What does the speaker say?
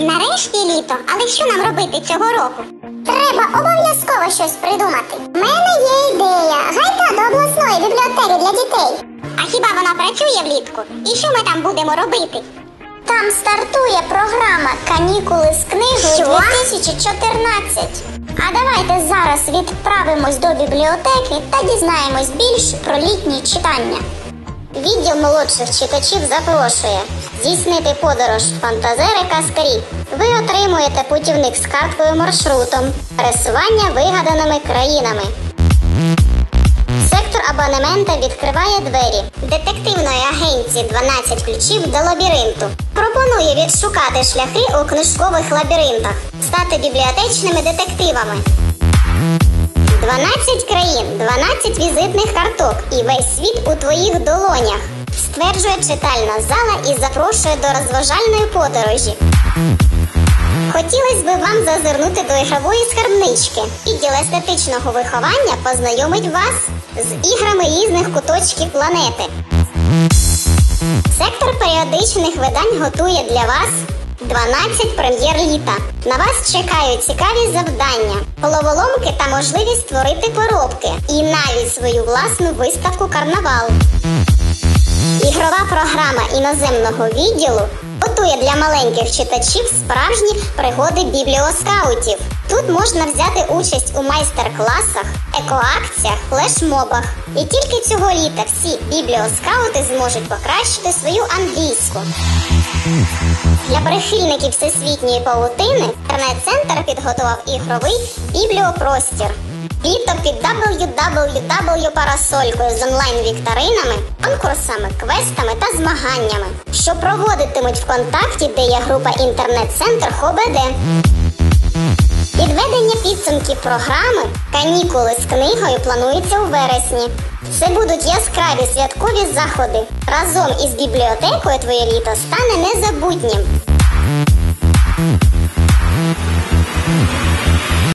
Нарешті літо, але що нам робити цього року? Треба обов'язково щось придумати. У мене є ідея. Гайка до обласної бібліотеки для дітей. А хіба вона працює влітку? І що ми там будемо робити? Там стартує програма Канікули з книгою 2014. А давайте зараз відправимось до бібліотеки та дізнаємось більше про літні читання. Відділ молодших читачів запрошує здійснити подорож в фантазери Каскарі. Ви отримуєте путівник з карткою маршрутом, пересування вигаданими країнами. Сектор абонемента відкриває двері детективної агенції 12 ключів до лабіринту. Пропонує відшукати шляхи у книжкових лабіринтах, стати бібліотечними детективами. 12 країн, 12 візитних карток і весь світ у твоїх долонях. Стверджує читальна зала і запрошує до розважальної подорожі. Хотілося б вам зазирнути до ігрової скарбнички. Відділ естетичного виховання познайомить вас з іграми різних куточків планети. Сектор періодичних видань готує для вас 12 прем'єр літа. На вас чекають цікаві завдання, головоломки та можливість створити поробки і навіть свою власну виставку карнавал. Ігрова програма іноземного відділу готує для маленьких читачів справжні пригоди бібліоскаутів. Тут можна взяти участь у майстер-класах, екоакціях, флешмобах. І тільки цього літа всі бібліоскаути зможуть покращити свою англійську. Для прихильників всесвітньої паутини інтернет-центр підготував ігровий бібліопростір. Літо під www парасолькою з онлайн-вікторинами, конкурсами, квестами та змаганнями, що проводитимуть в контакті, де є група інтернет-центр ХОБД. Підсумків програми Канікули з книгою плануються у вересні. Це будуть яскраві святкові заходи. Разом із бібліотекою твоє літо стане незабутнім.